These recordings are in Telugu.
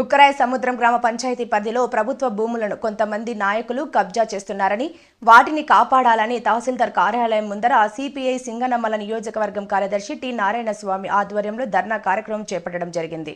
బుక్కరాయ సముద్రం గ్రామ పంచాయతీ పరిధిలో ప్రభుత్వ భూములను కొంతమంది నాయకులు కబ్జా చేస్తున్నారని వాటిని కాపాడాలని తహసీల్దార్ కార్యాలయం ముందర సిపిఐ సింగనమ్మల నియోజకవర్గం కార్యదర్శి టి నారాయణ స్వామి ఆధ్వర్యంలో ధర్నా కార్యక్రమం చేపట్టడం జరిగింది.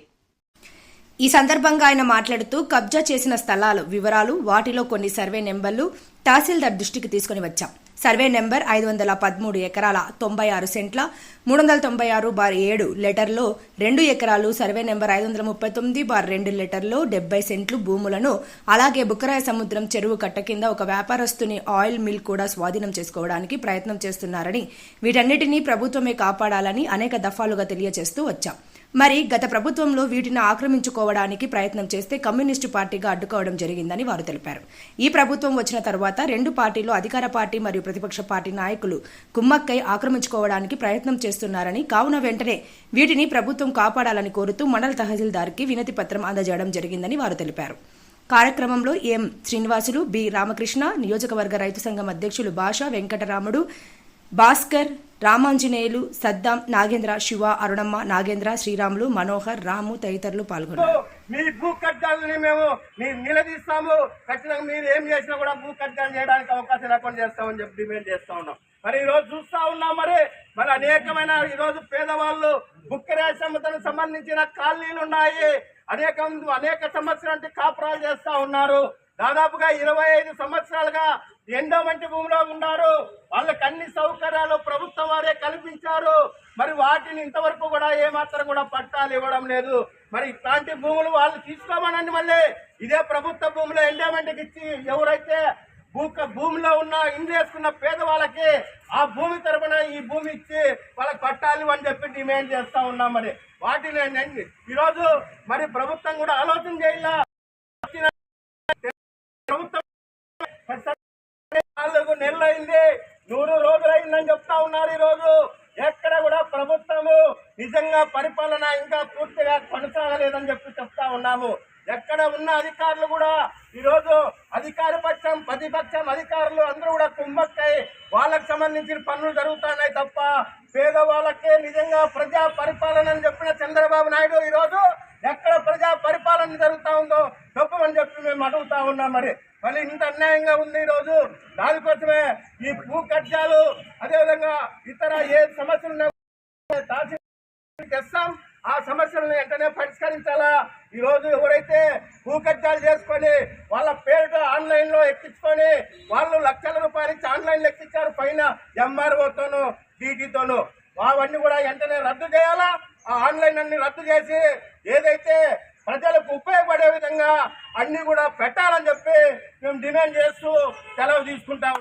ఈ సందర్భంగా ఆయన మాట్లాడుతూ కబ్జా చేసిన స్థలాలు వివరాలు వాటిలో కొన్ని సర్వే నెంబర్లు తహసీల్దార్ దృష్టికి తీసుకుని వచ్చాం. సర్వే నెంబర్ ఐదు వందల పదమూడు ఎకరాల తొంభై ఆరు సెంట్ల మూడు వందల తొంభై ఆరు బార్ ఏడు లెటర్లో రెండు ఎకరాలు సర్వే నెంబర్ ఐదు వందల ముప్పై తొమ్మిది బార్ రెండు లెటర్లో డెబ్బై సెంట్లు భూములను అలాగే బుక్కరాయ సముద్రం చెరువు కట్ట కింద ఒక వ్యాపారస్తుని ఆయిల్ మిల్ కూడా స్వాధీనం చేసుకోవడానికి ప్రయత్నం చేస్తున్నారని వీటన్నిటినీ ప్రభుత్వమే కాపాడాలని అనేక దఫాలుగా తెలియజేస్తూ వచ్చాం. మరి గత ప్రభుత్వంలో వీటిని ఆక్రమించుకోవడానికి ప్రయత్నం చేస్తే కమ్యూనిస్టు పార్టీగా అడ్డుకోవడం జరిగిందని వారు తెలిపారు. ఈ ప్రభుత్వం వచ్చిన తర్వాత రెండు పార్టీలు అధికార పార్టీ మరియు ప్రతిపక్ష పార్టీ నాయకులు కుమ్మక్కై ఆక్రమించుకోవడానికి ప్రయత్నం చేస్తున్నారని కావున వెంటనే వీటిని ప్రభుత్వం కాపాడాలని కోరుతూ మండల తహసీల్దార్కి వినతి పత్రం అందజేయడం జరిగిందని వారు తెలిపారు. కార్యక్రమంలో ఎం శ్రీనివాసులు బి రామకృష్ణ నియోజకవర్గ రైతు సంఘం అధ్యక్షులు భాష వెంకటరాముడు భాస్కర్ రామాంజనేయులు సద్దాం నాగేంద్ర శివ అరుణమ్మ నాగేంద్ర శ్రీరాములు మనోహర్ రాము తదితరులు పాల్గొన్నారు. మీ భూ కబ్జాలని మేము ని- నిలదీస్తాము. ఖచ్చితంగా మీరు ఏం చేసినా కూడా భూ కబ్జాలు చేయడానికి అవకాశం లేకుండా చేస్తామని చెప్పి డిమాండ్ చేస్తా ఉన్నాం. మరి ఈరోజు రోజు చూస్తా ఉన్నాం మరి మరి అనేకమైన ఈరోజు పేదవాళ్ళు బుక్కరాయ సముద్రానికి సంబంధించిన కాలనీలు ఉన్నాయి. అనేక అనేక సంవత్సరాలు కాపురాలు చేస్తూ ఉన్నారు. దాదాపుగా ఇరవై ఐదు సంవత్సరాలుగా ఎండోమెంట్ భూమిలో ఉన్నారు. అన్ని సౌకర్యాలు ప్రభుత్వం వారే కల్పించారు? మరి వాటిని ఇంతవరకు కూడా ఏమాత్రం కూడా పట్టాలు ఇవ్వడం లేదు. మరి ఇట్లాంటి భూములు వాళ్ళు తీసుకోమనండి మళ్ళీ. ఇదే ప్రభుత్వ భూములు ఎండేమెంట్కి ఇచ్చి ఎవరైతే భూ భూమిలో ఉన్న ఇండ్లు వేసుకున్న పేదవాళ్ళకి ఆ భూమి తరపున ఈ భూమి ఇచ్చి వాళ్ళకి పట్టాలి అని చెప్పి డిమాండ్ చేస్తూ ఉన్నాం మరి. వాటిని ఈరోజు మరి ప్రభుత్వం కూడా ఆలోచన చేయాల. ప్రభుత్వం నాలుగు నెలలు అయింది నూరు రోజులైందని చెప్తా ఉన్నారు ఈరోజు. ఎక్కడ కూడా ప్రభుత్వము నిజంగా పరిపాలన ఇంకా పూర్తిగా కొనసాగలేదని చెప్పి చెప్తా ఉన్నాము. ఎక్కడ ఉన్న అధికారులు కూడా ఈరోజు అధికార పక్షం ప్రతిపక్షం అధికారులు అందరూ కూడా కుమ్మక్కై వాళ్ళకు సంబంధించిన పనులు జరుగుతున్నాయి తప్ప పేదవాళ్ళకే నిజంగా ప్రజా పరిపాలన అని చెప్పిన చంద్రబాబు నాయుడు ఈరోజు ఎక్కడ ప్రజా పరిపాలన జరుగుతూ ఉందో చెప్పమని చెప్పి మేము అడుగుతా ఉన్నాం మరి. మళ్ళీ ఇంత అన్యాయంగా ఉంది ఈరోజు దానికోసమే ఈ భూ కబ్జాలు అదేవిధంగా ఇతర ఏ సమస్యలు దాచి తెస్తాం. ఆ సమస్యలను వెంటనే పరిష్కరించాలా? ఈరోజు ఎవరైతే భూ చేసుకొని వాళ్ళ పేరుతో ఆన్లైన్లో ఎక్కించుకొని వాళ్ళు లక్షల రూపాయలు ఇచ్చి ఆన్లైన్లో ఎక్కించారు పైన ఎంఆర్ఓతోనూ డీటీతోనూ అవన్నీ కూడా వెంటనే రద్దు చేయాలా? ఆ ఆన్లైన్ అన్ని రద్దు చేసి ఏదైతే ప్రజలకు ఉపయోగపడే విధంగా అన్ని కూడా పెట్టాలని చెప్పి మేము డిమాండ్ చేస్తూ సెలవు తీసుకుంటాం.